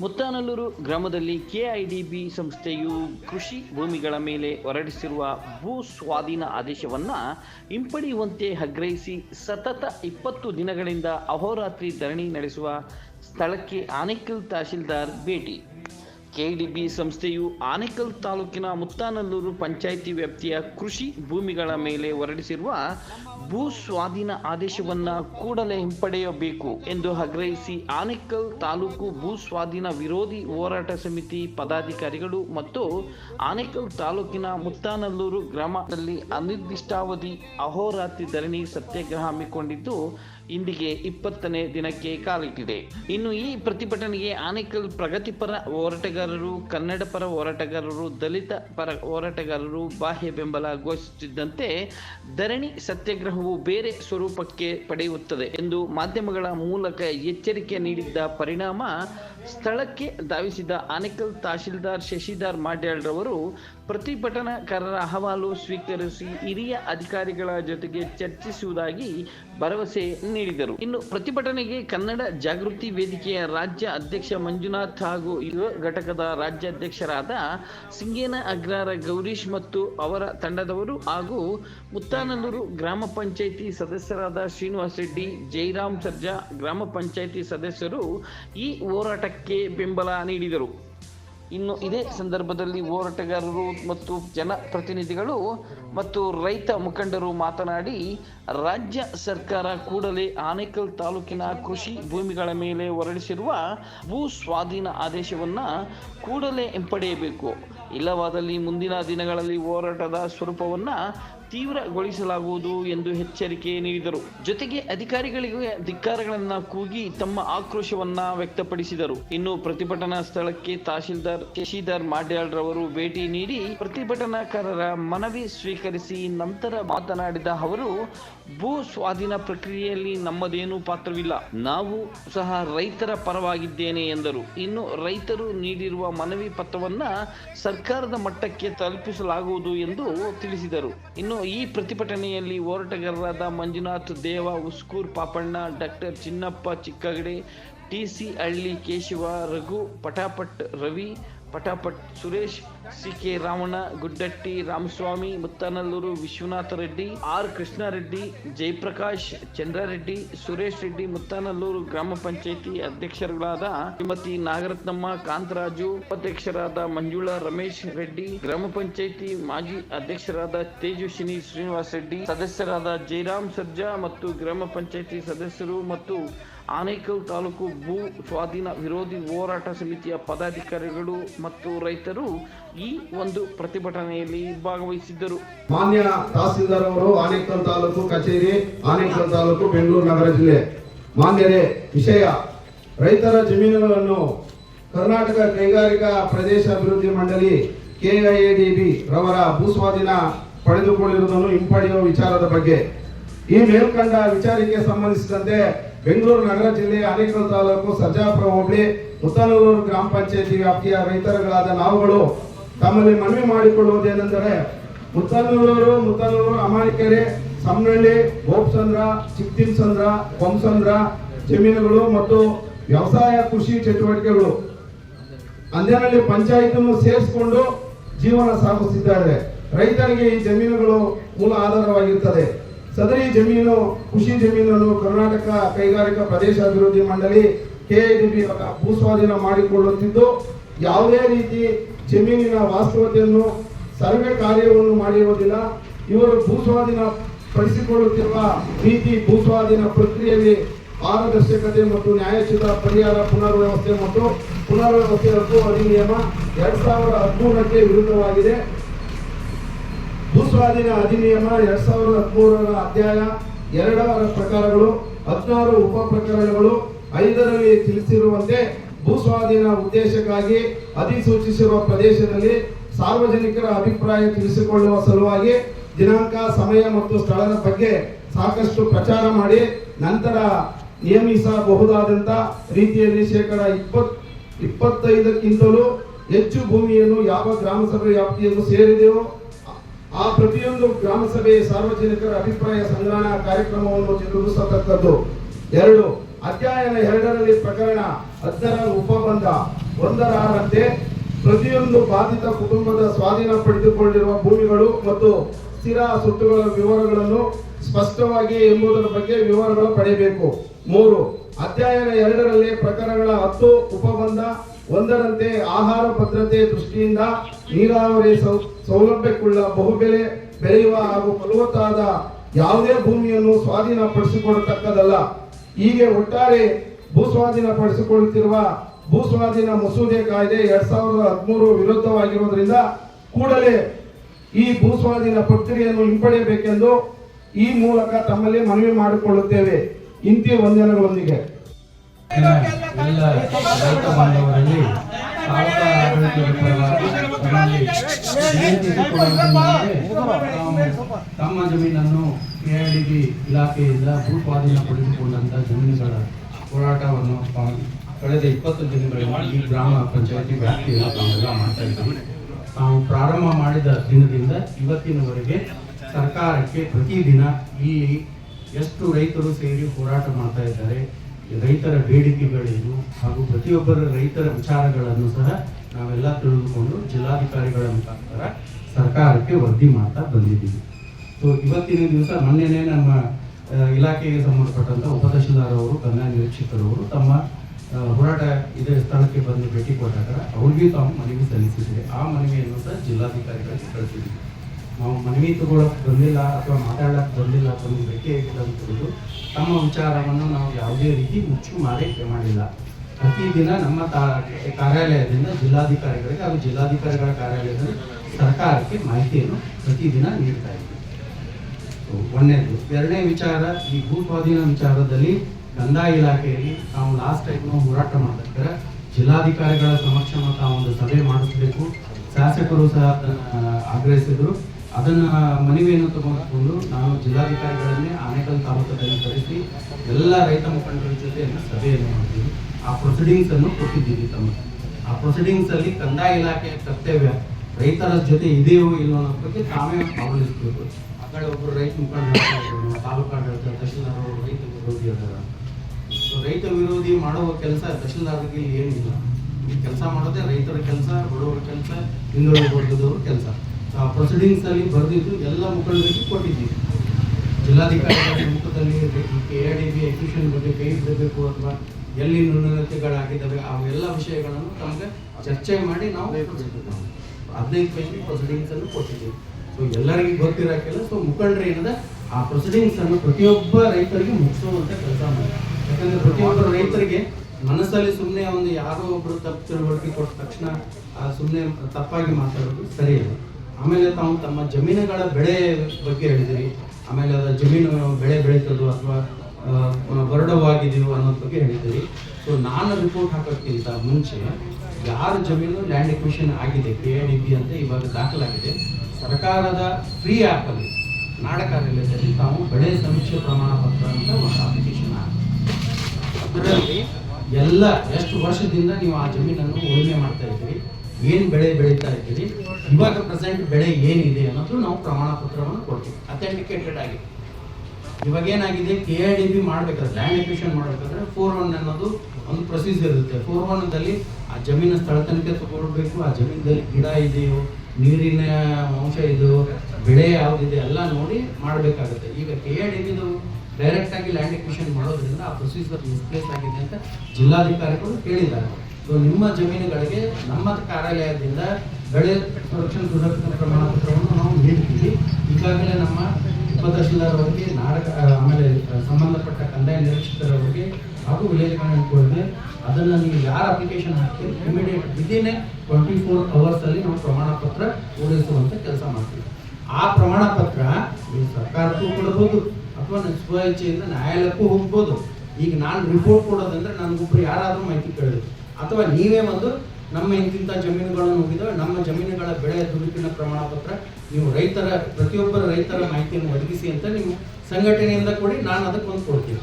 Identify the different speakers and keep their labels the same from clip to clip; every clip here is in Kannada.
Speaker 1: ಮುತ್ತಾನಲ್ಲೂರು ಗ್ರಾಮದಲ್ಲಿ ಕೆಐಡಿಬಿ ಸಂಸ್ಥೆಯು ಕೃಷಿ ಭೂಮಿಗಳ ಮೇಲೆ ಹೊರಡಿಸಿರುವ ಭೂ ಸ್ವಾಧೀನ ಆದೇಶವನ್ನು ಹಿಂಪಡೆಯುವಂತೆ ಆಗ್ರಹಿಸಿ ಸತತ ಇಪ್ಪತ್ತು ದಿನಗಳಿಂದ ಅಹೋರಾತ್ರಿ ಧರಣಿ ನಡೆಸುವ ಸ್ಥಳಕ್ಕೆ ಆನೇಕಲ್ ತಹಶೀಲ್ದಾರ್ ಭೇಟಿ. ಕೆಡಿಬಿ ಸಂಸ್ಥೆಯು ಆನೇಕಲ್ ತಾಲೂಕಿನ ಮುತ್ತಾನಲ್ಲೂರು ಪಂಚಾಯಿತಿ ವ್ಯಾಪ್ತಿಯ ಕೃಷಿ ಭೂಮಿಗಳ ಮೇಲೆ ಹೊರಡಿಸಿರುವ ಭೂ ಸ್ವಾಧೀನ ಆದೇಶವನ್ನು ಕೂಡಲೇ ಹಿಂಪಡೆಯಬೇಕು ಎಂದು ಆಗ್ರಹಿಸಿ ಆನೇಕಲ್ ತಾಲೂಕು ಭೂ ಸ್ವಾಧೀನ ವಿರೋಧಿ ಹೋರಾಟ ಸಮಿತಿ ಪದಾಧಿಕಾರಿಗಳು ಮತ್ತು ಆನೇಕಲ್ ತಾಲೂಕಿನ ಮುತ್ತಾನಲ್ಲೂರು ಗ್ರಾಮದಲ್ಲಿ ಅನಿರ್ದಿಷ್ಟಾವಧಿ ಅಹೋರಾತ್ರಿ ಧರಣಿ ಸತ್ಯಾಗ್ರಹ ಹಮ್ಮಿಕೊಂಡಿದ್ದು ಇಂದಿಗೆ ಇಪ್ಪತ್ತನೇ ದಿನಕ್ಕೆ ಕಾಲಿಟ್ಟಿದೆ. ಇನ್ನು ಈ ಪ್ರತಿಭಟನೆಗೆ ಆನೇಕಲ್ ಪ್ರಗತಿಪರ ಹೋರಾಟಗಾರರು, ಕನ್ನಡ ಪರ ಹೋರಾಟಗಾರರು, ದಲಿತ ಪರ ಹೋರಾಟಗಾರರು ಬಾಹ್ಯ ಬೆಂಬಲ ಘೋಷಿಸುತ್ತಿದ್ದಂತೆ ಧರಣಿ ಸತ್ಯಾಗ್ರಹವು ಬೇರೆ ಸ್ವರೂಪಕ್ಕೆ ಪಡೆಯುತ್ತದೆ ಎಂದು ಮಾಧ್ಯಮಗಳ ಮೂಲಕ ಎಚ್ಚರಿಕೆ ನೀಡಿದ್ದ ಪರಿಣಾಮ ಸ್ಥಳಕ್ಕೆ ಧಾವಿಸಿದ ಆನೇಕಲ್ ತಹಶೀಲ್ದಾರ್ ಶಶಿಧರ್ ಮಾಡ್ಯಾಳ್ರವರು ಪ್ರತಿಭಟನಾಕಾರರ ಅಹವಾಲು ಸ್ವೀಕರಿಸಿ ಹಿರಿಯ ಅಧಿಕಾರಿಗಳ ಜೊತೆಗೆ ಚರ್ಚಿಸುವುದಾಗಿ ಭರವಸೆ ನೀಡಿದರು. ಇನ್ನು ಪ್ರತಿಭಟನೆಗೆ ಕನ್ನಡ ಜಾಗೃತಿ ವೇದಿಕೆಯ ರಾಜ್ಯ ಅಧ್ಯಕ್ಷ ಮಂಜುನಾಥ್ ಹಾಗೂ ಯುವ ಘಟಕದ ರಾಜ್ಯಾಧ್ಯಕ್ಷರಾದ ಸಿಂಗೇನ ಅಗ್ರಾರ ಗೌರೀಶ್ ಮತ್ತು ಅವರ ತಂಡದವರು ಹಾಗೂ ಮುತ್ತಾನಂದೂರು ಗ್ರಾಮ ಪಂಚಾಯಿತಿ ಸದಸ್ಯರಾದ ಶ್ರೀನಿವಾಸ ರೆಡ್ಡಿ, ಜೈರಾಮ್ ಸರ್ಜಾ, ಗ್ರಾಮ ಪಂಚಾಯಿತಿ ಸದಸ್ಯರು ಈ ಹೋರಾಟಕ್ಕೆ ಬೆಂಬಲ ನೀಡಿದರು. ಇನ್ನು ಇದೇ ಸಂದರ್ಭದಲ್ಲಿ ಹೋರಾಟಗಾರರು ಮತ್ತು ಜನಪ್ರತಿನಿಧಿಗಳು ಮತ್ತು ರೈತ ಮುಖಂಡರು ಮಾತನಾಡಿ, ರಾಜ್ಯ ಸರ್ಕಾರ ಕೂಡಲೇ ಆನೇಕಲ್ ತಾಲೂಕಿನ ಕೃಷಿ ಭೂಮಿಗಳ ಮೇಲೆ ಹೊರಡಿಸಿರುವ ಭೂ ಸ್ವಾಧೀನ ಆದೇಶವನ್ನು ಕೂಡಲೇ ಹಿಂಪಡೆಯಬೇಕು. ಇಲ್ಲವಾದಲ್ಲಿ ಮುಂದಿನ ದಿನಗಳಲ್ಲಿ ಹೋರಾಟದ ಸ್ವರೂಪವನ್ನು ತೀವ್ರಗೊಳಿಸಲಾಗುವುದು ಎಂದು ಎಚ್ಚರಿಕೆ ನೀಡಿದರು. ಜೊತೆಗೆ ಅಧಿಕಾರಿಗಳಿಗೆ ಧಿಕ್ಕಾರಗಳನ್ನು ಕೂಗಿ ತಮ್ಮ ಆಕ್ರೋಶವನ್ನ ವ್ಯಕ್ತಪಡಿಸಿದರು. ಇನ್ನು ಪ್ರತಿಭಟನಾ ಸ್ಥಳಕ್ಕೆ ತಹಶೀಲ್ದಾರ್ ಶಶಿಧರ್ ಮಾಡ್ಯಾಳ್ರವರು ಭೇಟಿ ನೀಡಿ ಪ್ರತಿಭಟನಾಕಾರರ ಮನವಿ ಸ್ವೀಕರಿಸಿ ನಂತರ ಮಾತನಾಡಿದ ಅವರು ಭೂ ಸ್ವಾಧೀನ ಪ್ರಕ್ರಿಯೆಯಲ್ಲಿ ನಮ್ಮದೇನೂ ಪಾತ್ರವಿಲ್ಲ. ನಾವು ಸಹ ರೈತರ ಪರವಾಗಿದ್ದೇನೆ ಎಂದರು. ಇನ್ನು ರೈತರು ನೀಡಿರುವ ಮನವಿ ಪತ್ರವನ್ನ ಸರ್ಕಾರದ ಮಟ್ಟಕ್ಕೆ ತಲುಪಿಸಲಾಗುವುದು ಎಂದು ತಿಳಿಸಿದರು. ಇನ್ನು ಈ ಪ್ರತಿಭಟನೆಯಲ್ಲಿ ಹೋರಾಟಗಾರರಾದ Manjunath Deva, Uskur Papanna, doctor Chinnappa Chikkagade T C Halli Keshava, Raghu, Patapat Ravi, Patapat Suresh, C K Ramanna, Guddatti, Ramaswamy, Muthanallur Vishwanatha Reddy, R Krishnareddy, Jayaprakash, Chandrareddy, Suresh Reddy, Muthanallur ಗ್ರಾಮ ಪಂಚಾಯಿತಿ ಅಧ್ಯಕ್ಷರುಗಳಾದ ಶ್ರೀಮತಿ ನಾಗರತ್ನಮ್ಮ, ಕಾಂತರಾಜು, ಉಪಾಧ್ಯಕ್ಷರಾದ ಮಂಜುಳಾ ರಮೇಶ್ ರೆಡ್ಡಿ, ಗ್ರಾಮ ಪಂಚಾಯಿತಿ ಮಾಜಿ ಅಧ್ಯಕ್ಷರಾದ ತೇಜಸ್ವಿನಿ ಶ್ರೀನಿವಾಸ್ ರೆಡ್ಡಿ, ಸದಸ್ಯರಾದ ಜಯರಾಮ್ ಸರ್ಜಾ ಮತ್ತು ಗ್ರಾಮ ಪಂಚಾಯಿತಿ ಸದಸ್ಯರು ಮತ್ತು ಆನೇಕಲ್ ತಾಲೂಕು ಭೂ ಸ್ವಾಧೀನ ವಿರೋಧಿ ಹೋರಾಟ ಸಮಿತಿಯ ಪದಾಧಿಕಾರಿಗಳು ಮತ್ತು ರೈತರು ಈ ಒಂದು ಪ್ರತಿಭಟನೆಯಲ್ಲಿ ಭಾಗವಹಿಸಿದ್ದರು.
Speaker 2: ಮಾನ್ಯ ತಹಸೀಲ್ದಾರ್ ಅವರು ಆನೇಕಲ್ ತಾಲೂಕು ಕಚೇರಿ, ಆನೇಕಲ್ ತಾಲೂಕು ಬೆಂಗಳೂರು ನಗರ ಜಿಲ್ಲೆ. ಮಾನ್ಯರೇ, ವಿಷಯ. ರೈತರ ಜಮೀನುಗಳನ್ನು ಕರ್ನಾಟಕ ಕೈಗಾರಿಕಾ ಪ್ರದೇಶ ಅಭಿವೃದ್ಧಿ ಮಂಡಳಿ ಕೆಐಎಡಿಬಿ ರವರ ಭೂಸ್ವಾಧೀನ ಪಡೆದುಕೊಂಡಿರುವುದನ್ನು ಹಿಂಪಡೆಯುವ ವಿಚಾರದ ಬಗ್ಗೆ ಈ ಮೇಲ್ಕಂಡ ವಿಚಾರಕ್ಕೆ ಸಂಬಂಧಿಸಿದಂತೆ ಬೆಂಗಳೂರು ನಗರ ಜಿಲ್ಲೆ ಅನೇಕಲ್ ತಾಲೂಕು ಸರ್ಜಾಪುರ, ಹೋಬಳಿ ಮುತ್ತನೂರು ಗ್ರಾಮ ಪಂಚಾಯತಿ ವ್ಯಾಪ್ತಿಯ ರೈತರುಗಳಾದ ನಾವುಗಳು ತಮ್ಮಲ್ಲಿ ಮನವಿ ಮಾಡಿಕೊಳ್ಳುವುದೇನೆಂದರೆ ಮುತ್ತನೂರು ಮುತ್ತನೂರು ಅಮಾನಿಕೆರೆ, ಸಮ್ನಳ್ಳಿ, ಗೋಪ್ಸಂದ್ರ, ಚಿಕ್ತಿನ್ಸಂದ್ರ, ಕೊಂಸಂದ್ರ ಜಮೀನುಗಳು ಮತ್ತು ವ್ಯವಸಾಯ ಕೃಷಿ ಚಟುವಟಿಕೆಗಳು ಅಂದಿನಲ್ಲಿ ಪಂಚಾಯತನ್ನು ಸೇರಿಸಿಕೊಂಡು ಜೀವನ ಸಾಗಿಸುತ್ತಿದ್ದಾರೆ. ರೈತರಿಗೆ ಈ ಜಮೀನುಗಳು ಮೂಲ ಆಧಾರವಾಗಿರುತ್ತದೆ ಸದರಿ ಜಮೀನು, ಕೃಷಿ ಜಮೀನನ್ನು ಕರ್ನಾಟಕ ಕೈಗಾರಿಕಾ ಪ್ರದೇಶ ಅಭಿವೃದ್ಧಿ ಮಂಡಳಿ ಕೆ ಭೂಸ್ವಾಧೀನ ಮಾಡಿಕೊಳ್ಳುತ್ತಿದ್ದು, ಯಾವುದೇ ರೀತಿ ಜಮೀನಿನ ವಾಸ್ತವತೆಯನ್ನು, ಸರ್ವೆ ಕಾರ್ಯವನ್ನು ಮಾಡಿರುವುದಿಲ್ಲ. ಇವರು ಭೂಸ್ವಾಧೀನ ಪಡಿಸಿಕೊಳ್ಳುತ್ತಿರುವ ರೀತಿ ಭೂಸ್ವಾಧೀನ ಪ್ರಕ್ರಿಯೆಯಲ್ಲಿ ಪಾರದರ್ಶಕತೆ ಮತ್ತು ನ್ಯಾಯೋಚಿತ ಪರಿಹಾರ ಪುನರ್ವ್ಯವಸ್ಥೆ ಮತ್ತು ಪುನರ್ವ್ಯವಸ್ಥೆ ಹಕ್ಕು ಅಧಿನಿಯಮ ಎರಡ್ ಸಾವಿರದ ಹದಿಮೂರಕ್ಕೆ ವಿರುದ್ಧವಾಗಿದೆ. ಭೂಸ್ವಾಧೀನ ಅಧಿನಿಯಮ ಎರಡ್ ಸಾವಿರದ ಹದಿಮೂರರ ಅಧ್ಯಾಯ ಎರಡರ ಪ್ರಕಾರಗಳು, ಹದಿನಾರು ಉಪ ಪ್ರಕರಣಗಳು, ಐದರಲ್ಲಿ ತಿಳಿಸಿರುವಂತೆ ಭೂಸ್ವಾಧೀನ ಉದ್ದೇಶಕ್ಕಾಗಿ ಅಧಿಸೂಚಿಸಿರುವ ಪ್ರದೇಶದಲ್ಲಿ ಸಾರ್ವಜನಿಕರ ಅಭಿಪ್ರಾಯ ತಿಳಿಸಿಕೊಳ್ಳುವ ಸಲುವಾಗಿ ದಿನಾಂಕ, ಸಮಯ ಮತ್ತು ಸ್ಥಳದ ಬಗ್ಗೆ ಸಾಕಷ್ಟು ಪ್ರಚಾರ ಮಾಡಿ ನಂತರ ನಿಯಮಿಸಬಹುದಾದಂತಹ ರೀತಿಯಲ್ಲಿ ಶೇಕಡ ಇಪ್ಪತ್, ಇಪ್ಪತ್ತೈದಕ್ಕಿಂತಲೂ ಹೆಚ್ಚು ಭೂಮಿಯನ್ನು ಯಾವ ಗ್ರಾಮ ಸಭೆ ವ್ಯಾಪ್ತಿಯನ್ನು ಸೇರಿದೆಯೋ ಆ ಪ್ರತಿಯೊಂದು ಗ್ರಾಮ ಸಭೆ ಸಾರ್ವಜನಿಕರ ಅಭಿಪ್ರಾಯ ಸಂಗ್ರಹಣ ಕಾರ್ಯಕ್ರಮವನ್ನು ತಿಳಿಸತಕ್ಕದ್ದು ಎರಡು, ಅಧ್ಯಯನ ಎರಡರಲ್ಲಿ ಪ್ರಕರಣ ಹತ್ತರ ಉಪಬಂಧ. ಒಂದರಾರಂತೆ ಪ್ರತಿಯೊಂದು ಬಾಧಿತ ಕುಟುಂಬದ ಸ್ವಾಧೀನ ಪಡೆದುಕೊಂಡಿರುವ ಭೂಮಿಗಳು ಮತ್ತು ಸ್ಥಿರ ಸುತ್ತುಗಳ ವಿವರಗಳನ್ನು ಸ್ಪಷ್ಟವಾಗಿ ಎಂಬುದರ ಬಗ್ಗೆ ವಿವರಗಳು ಪಡೆಯಬೇಕು. ಮೂರು, ಅಧ್ಯಯನ ಎರಡರಲ್ಲಿ ಪ್ರಕರಣಗಳ ಹತ್ತು ಉಪಬಂಧ. ಒಂದರಂತೆ ಆಹಾರ ಭದ್ರತೆ ದೃಷ್ಟಿಯಿಂದ ನೀರಾವರಿ ಸೌ- ಸೌಲಭ್ಯಕ್ಕುಳ್ಳ ಬಹುಬೆಲೆ ಬೆಳೆಯುವ ಹಾಗೂ ಫಲವತ್ತಾದ ಯಾವುದೇ ಭೂಮಿಯನ್ನು ಸ್ವಾಧೀನಪಡಿಸಿಕೊಳ್ಳತಕ್ಕದಲ್ಲ ಹೀಗೆ ಒಟ್ಟಾರೆ ಭೂ ಸ್ವಾಧೀನಪಡಿಸಿಕೊಳ್ಳುತ್ತಿರುವ ಭೂ ಸ್ವಾಧೀನ ಮಸೂದೆ ಕಾಯ್ದೆ ಎರಡ್ ಸಾವಿರದ ಹದಿಮೂರು ವಿರುದ್ಧವಾಗಿರುವುದರಿಂದ ಕೂಡಲೇ ಈ ಭೂ ಸ್ವಾಧೀನ ಪ್ರಕ್ರಿಯೆಯನ್ನು ಹಿಂಪಡೆಯಬೇಕೆಂದು ಈ ಮೂಲಕ ತಮ್ಮಲ್ಲಿ ಮನವಿ ಮಾಡಿಕೊಳ್ಳುತ್ತೇವೆ. ಇಂತಿ ವಂದನೆಗಳೊಂದಿಗೆ.
Speaker 3: ಎಲ್ಲ ರೈತ ಬಾಂಧವರಲ್ಲಿ ತಮ್ಮ ಜಮೀನನ್ನು ಕೆಆರ್ಡಿಬಿ ಇಲಾಖೆಯಿಂದ ಭೂಪಾದೀನ ಪಡೆದುಕೊಂಡಂತಹ ಜಮೀನುಗಳ ಹೋರಾಟವನ್ನು ಕಳೆದ ಇಪ್ಪತ್ತು ದಿನಗಳಿಂದ ಈ ಗ್ರಾಮ ಪಂಚಾಯತಿ ವ್ಯಾಪ್ತಿಯಲ್ಲಿ ತಾವೆಲ್ಲ ಮಾಡ್ತಾ ಇದ್ದೀವಿ. ತಾವು ಪ್ರಾರಂಭ ಮಾಡಿದ ದಿನದಿಂದ ಇವತ್ತಿನವರೆಗೆ ಸರ್ಕಾರಕ್ಕೆ ಪ್ರತಿದಿನ ಈ ಎಷ್ಟು ರೈತರು ಸೇರಿ ಹೋರಾಟ ಮಾಡ್ತಾ ಇದ್ದಾರೆ ರೈತರ ಬೇಡಿಕೆಗಳೇನು ಹಾಗೂ ಪ್ರತಿಯೊಬ್ಬರ ರೈತರ ವಿಚಾರಗಳನ್ನು ಸಹ ನಾವೆಲ್ಲ ತಿಳಿದುಕೊಂಡು ಜಿಲ್ಲಾಧಿಕಾರಿಗಳ ಮುಖಾಂತರ ಸರ್ಕಾರಕ್ಕೆ ವರದಿ ಮಾಡ್ತಾ ಬಂದಿದ್ದೀವಿ. ಸೊ ಇವತ್ತಿನ ದಿವಸ ಮೊನ್ನೆನೇ ನಮ್ಮ ಇಲಾಖೆಗೆ ಸಂಬಂಧಪಟ್ಟಂಥ ಉಪತಹಶೀಲ್ದಾರ್ ಅವರು ಕಂದಾಯ ನಿರೀಕ್ಷಕರವರು ತಮ್ಮ ಹೋರಾಟ ಇದೇ ಸ್ಥಳಕ್ಕೆ ಬಂದು ಭೇಟಿ ಕೊಟ್ಟಾಗ ಅವ್ರಿಗೂ ತಾವು ಮನವಿ ಸಲ್ಲಿಸಿದೆ ಆ ಮನವಿಯನ್ನು ಸಹ ಜಿಲ್ಲಾಧಿಕಾರಿಗಳಿಗೆ ಕಳಿಸಿದ್ದೀವಿ ನಾವು ಮನವಿ ತಗೊಳಕ್ ಬಂದಿಲ್ಲ ಅಥವಾ ಮಾತಾಡಕ್ ಬಂದಿಲ್ಲ ನೀವು ಭೇಟಿ ಅಂತ ಅಂತಂದು ತಮ್ಮ ವಿಚಾರವನ್ನು ನಾವು ಯಾವುದೇ ರೀತಿ ಮುಚ್ಚು ಮಾರೈಕೆ ಮಾಡಿಲ್ಲ. ಪ್ರತಿದಿನ ನಮ್ಮ ಕಾರ್ಯಾಲಯದಿಂದ ಜಿಲ್ಲಾಧಿಕಾರಿಗಳಿಗೆ ಹಾಗೂ ಜಿಲ್ಲಾಧಿಕಾರಿಗಳ ಕಾರ್ಯಾಲಯದಲ್ಲಿ ಸರ್ಕಾರಕ್ಕೆ ಮಾಹಿತಿಯನ್ನು ಪ್ರತಿದಿನ ನೀಡ್ತಾ ಇದ್ದೀವಿ ಒಂದನೇದು. ಎರಡನೇ ವಿಚಾರ, ಈ ಭೂ ಸ್ವಾಧೀನ ವಿಚಾರದಲ್ಲಿ ಕಂದಾಯ ಇಲಾಖೆಯಲ್ಲಿ ನಾವು ಲಾಸ್ಟ್ ಟೈಮ್ ಹೋರಾಟ ಮಾಡಿದ್ರೆ ಜಿಲ್ಲಾಧಿಕಾರಿಗಳ ಸಮಕ್ಷ ಒಂದು ಸಭೆ ಮಾಡಿಸಬೇಕು. ಶಾಸಕರು ಸಹ ಆಗ್ರಹಿಸಿದ್ರು. ಅದನ್ನ ಮನವಿಯನ್ನು ತೆಗೆದುಕೊಂಡು ನಾವು ಜಿಲ್ಲಾಧಿಕಾರಿಗಳನ್ನೇ ಆನೇಕಲ್ ತಾಲೂಕದಲ್ಲಿ ಕರೆಸಿ ಎಲ್ಲ ರೈತ ಮುಖಂಡರ ಜೊತೆ ಸಭೆಯನ್ನು ಮಾಡ್ತೀವಿ. ಆ ಪ್ರೊಸೀಡಿಂಗ್ಸ್ ಅನ್ನು ಕೊಟ್ಟಿದ್ದೀವಿ ತಮ್ಮ. ಆ ಪ್ರೊಸೀಡಿಂಗ್ಸ್ ಅಲ್ಲಿ ಕಂದಾಯ ಇಲಾಖೆಯ ಕರ್ತವ್ಯ ರೈತರ ಜೊತೆ ಇದೆಯೋ ಇಲ್ಲೋ ಅನ್ನೋ ಬಗ್ಗೆ ತಾವೇ ಗಮನಿಸಬೇಕು ಆ ಕಡೆ ಒಬ್ಬರು ರೈತ ಮುಖಂಡ ತಾಲೂಕಾಡಳಿತ ತಹಶೀಲ್ದಾರ್ ರೈತ ವಿರೋಧಿ ಅದರ. ಸೊ ರೈತ ವಿರೋಧಿ ಮಾಡುವ ಕೆಲಸ ತಹಶೀಲ್ದಾರ್ಗೆ ಏನಿಲ್ಲ. ಈ ಕೆಲಸ ಮಾಡೋದೇ ರೈತರ ಕೆಲಸ, ಬಡವರ ಕೆಲಸ, ಹಿಂದುಳಿದ ವರ್ಗದವ್ರ ಕೆಲಸ. ಆ ಪ್ರೊಸೀಡಿಂಗ್ಸ್ ಅಲ್ಲಿ ಬರೆದಿದ್ದು ಎಲ್ಲ ಮುಖಂಡರಿಗೆ ಕೊಟ್ಟಿದ್ದೀವಿ. ಜಿಲ್ಲಾಧಿಕಾರಿಗಳ ಮುಖದಲ್ಲಿ K A D B acquisition ಬಗ್ಗೆ ಕೈ ಬಿಡಬೇಕು ಅಥವಾ ಎಲ್ಲಿ ನ್ಯೂನತೆಗಳಾಗಿದ್ದಾವೆ ಅವೆಲ್ಲ ವಿಷಯಗಳನ್ನು ತಮಗೆ ಚರ್ಚೆ ಮಾಡಿ ನಾವು ಹದಿನೈದು ಪೇಜ್ ಪ್ರೊಸೀಡಿಂಗ್ಸ್ ಅನ್ನು ಕೊಟ್ಟಿದ್ದೀವಿ. ಸೊ ಎಲ್ಲರಿಗೂ ಗೊತ್ತಿರೋಕ್ಕಿಲ್ಲ ಸೊ ಮುಖಂಡರು ಏನದ, ಆ ಪ್ರೊಸೀಡಿಂಗ್ಸ್ ಅನ್ನು ಪ್ರತಿಯೊಬ್ಬ ರೈತರಿಗೆ ಮುಗಿಸುವಂತ ಕೆಲಸ ಮಾಡಿ ಯಾಕಂದ್ರೆ ಪ್ರತಿಯೊಬ್ಬರು ರೈತರಿಗೆ ಮನಸ್ಸಲ್ಲಿ ಸುಮ್ಮನೆ ಒಂದು ಯಾರೋ ಒಬ್ರು ತಪ್ಪು ತಿಳುವಳಿಕೆ ಕೊಟ್ಟ ತಕ್ಷಣ ಸುಮ್ಮನೆ ತಪ್ಪಾಗಿ ಮಾತಾಡೋದು ಸರಿಯಲ್ಲ. ಆಮೇಲೆ ತಾವು ತಮ್ಮ ಜಮೀನುಗಳ ಬೆಳೆ ಬಗ್ಗೆ ಹೇಳಿದಿರಿ. ಆಮೇಲೆ ಅದರ ಜಮೀನು ಬೆಳೆ ಬೆಳೀತದೋ ಅಥವಾ ಬರಡವಾಗಿದೆಯೋ ಅನ್ನೋದ್ರ ಬಗ್ಗೆ ಹೇಳಿದಿರಿ. ಸೊ ನಾನು ರಿಪೋರ್ಟ್ ಹಾಕೋಕ್ಕಿಂತ ಮುಂಚೆ ಯಾರ ಜಮೀನು ಲ್ಯಾಂಡ್ ಎಕ್ವಿಷನ್ ಆಗಿದೆ ಕೆ ಎ ಡಿ ಬಿ ಅಂತ ಇವಾಗ ದಾಖಲಾಗಿದೆ. ಸರ್ಕಾರದ ಫ್ರೀ ಆ್ಯಪಲ್ಲಿ ನಾಡ ಕಾರ್ಯಾಲಯದಲ್ಲಿ ತಾವು ಬೆಳೆ ಸಮೀಕ್ಷೆ ಪ್ರಮಾಣ ಪತ್ರ ಅಂತ ಒಂದು ಅಪ್ಲಿಕೇಶನ್ ಅದರಲ್ಲಿ ಎಲ್ಲ ಎಷ್ಟು ವರ್ಷದಿಂದ ನೀವು ಆ ಜಮೀನನ್ನು ಉಳುಮೆ ಮಾಡ್ತಾ ಇದ್ದೀರಿ? ಏನ್ ಬೆಳೆ ಬೆಳೀತಾ ಇದ್ದೀರಿ? ಇವಾಗ ಪ್ರೆಸೆಂಟ್ ಬೆಳೆ ಏನಿದೆ ಅನ್ನೋದು ನಾವು ಪ್ರಮಾಣ ಪತ್ರವನ್ನು ಕೊಡ್ತೀವಿ. ಅಥೆಂಟಿಕೇಟೆಡ್ ಆಗಿ. ಇವಾಗ ಏನಾಗಿದೆ? ಕೆ ಐ ಡಿ ಬಿ ಮಾಡ್ಬೇಕಾದ್ರೆ ಲ್ಯಾಂಡ್ ಎಕ್ವಿಷನ್ ಮಾಡಬೇಕಾದ್ರೆ ಫೋರ್ ಒನ್ ಅನ್ನೋದು ಒಂದು ಪ್ರೊಸೀಜರ್ ಇರುತ್ತೆ. ಫೋರ್ ಒನ್ದಲ್ಲಿ ಆ ಜಮೀನ ಸ್ಥಳ ತನಕ ತಗೊಳ್ಬೇಕು, ಆ ಜಮೀನದಲ್ಲಿ ಗಿಡ ಇದೆಯೋ, ನೀರಿನ ಅಂಶ ಇದು ಬೆಳೆ ಯಾವ್ದಿದೆ ಎಲ್ಲ ನೋಡಿ ಮಾಡಬೇಕಾಗುತ್ತೆ. ಈಗ ಕೆ ಐ ಡಿ ಬಿದು ಡೈರೆಕ್ಟ್ ಆಗಿ ಲ್ಯಾಂಡ್ ಎಕ್ವಿಷನ್ ಮಾಡೋದ್ರಿಂದ ಆ ಪ್ರೊಸೀಜರ್ ಮಿಸ್ಪ್ಲೇಸ್ ಆಗಿದೆ ಅಂತ ಜಿಲ್ಲಾಧಿಕಾರಿಗಳು ಹೇಳಿದ್ದಾರೆ ಸೊ ನಿಮ್ಮ ಜಮೀನುಗಳಿಗೆ ನಮ್ಮ ಕಾರ್ಯಾಲಯದಿಂದ ಬೆಳೆ ಸಂರಕ್ಷಣೆ ಸುರಕ್ಷಿತ ಪ್ರಮಾಣ ಪತ್ರವನ್ನು ನಾವು ನೀಡ್ತೀವಿ ಈಗಾಗಲೇ ನಮ್ಮ ಉಪತಹಶೀಲ್ದಾರ್ ಬಗ್ಗೆ ನಾಡಕ ಆಮೇಲೆ ಸಂಬಂಧಪಟ್ಟ ಕಂದಾಯ ನಿರೀಕ್ಷಕರವರಿಗೆ ಹಾಗೂ ವಿಲೇಜ್ ಅವರಿಗೆ ಅದನ್ನು ನೀವು ಯಾರು ಅಪ್ಲಿಕೇಶನ್ ಹಾಕ್ತೀರಿ ಇಮಿಡಿಯೇಟ್ ವಿದಿನ್ ಟ್ವೆಂಟಿ ಫೋರ್ ಅವರ್ಸಲ್ಲಿ ನಾವು ಪ್ರಮಾಣ ಪತ್ರ ಪೂರೈಸುವಂಥ ಕೆಲಸ ಮಾಡ್ತೀವಿ. ಆ ಪ್ರಮಾಣ ಪತ್ರ ನೀವು ಸರ್ಕಾರಕ್ಕೂ ಕೊಡಬಹುದು ಅಥವಾ ಸ್ವ ಇಚ್ಛೆಯಿಂದ ನ್ಯಾಯಾಲಯಕ್ಕೂ ಹೋಗ್ಬೋದು. ಈಗ ನಾನು ರಿಪೋರ್ಟ್ ಕೊಡೋದಂದ್ರೆ ನನಗೊಬ್ರು ಯಾರಾದರೂ ಮಾಹಿತಿ ಕೇಳಿದ್ರು ಅಥವಾ ನೀವೇ ಒಂದು ನಮ್ಮ ಇಂತಿಂಥ ಜಮೀನುಗಳನ್ನು ಹೋಗಿದ್ದಾವೆ ನಮ್ಮ ಜಮೀನುಗಳ ಬೆಳೆ ದುಡುಕಿನ ಪ್ರಮಾಣ ಪತ್ರ ನೀವು ರೈತರ, ಪ್ರತಿಯೊಬ್ಬರ ರೈತರ ಮಾಹಿತಿಯನ್ನು ಒದಗಿಸಿ ಅಂತ ನೀವು ಸಂಘಟನೆಯಿಂದ ಕೊಡಿ ನಾನು ಅದಕ್ಕೆ ಒಂದು ಕೊಡ್ತೀನಿ.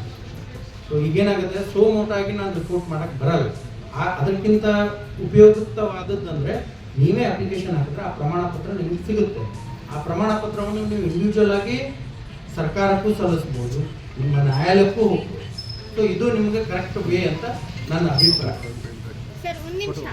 Speaker 3: ಸೊ ಈಗೇನಾಗುತ್ತೆ? ಮೋಟಾಗಿ ನಾನು ರಿಪೋರ್ಟ್ ಮಾಡಕ್ಕೆ ಬರಲ್ಲ. ಆ, ಅದಕ್ಕಿಂತ ಉಪಯುಕ್ತವಾದದ್ದಂದ್ರೆ ನೀವೇ ಅಪ್ಲಿಕೇಶನ್ ಹಾಕಿದ್ರೆ ಆ ಪ್ರಮಾಣ ಪತ್ರ ನಿಮಗೆ ಸಿಗುತ್ತೆ. ಆ ಪ್ರಮಾಣ ಪತ್ರವನ್ನು ನೀವು ಇಂಡಿವಿಜುವಲ್ ಆಗಿ ಸರ್ಕಾರಕ್ಕೂ ಸಲ್ಲಿಸ್ಬೋದು, ನಿಮ್ಮ ನ್ಯಾಯಾಲಯಕ್ಕೂ ಹೋಗ್ಬೋದು. ಸೊ ಇದು ನಿಮಗೆ ಕರೆಕ್ಟ್ ವೇ ಅಂತ ನನ್ನ ಅಭಿಪ್ರಾಯ.
Speaker 4: ಸರ್ ಒಂದು ನಿಮಿಷ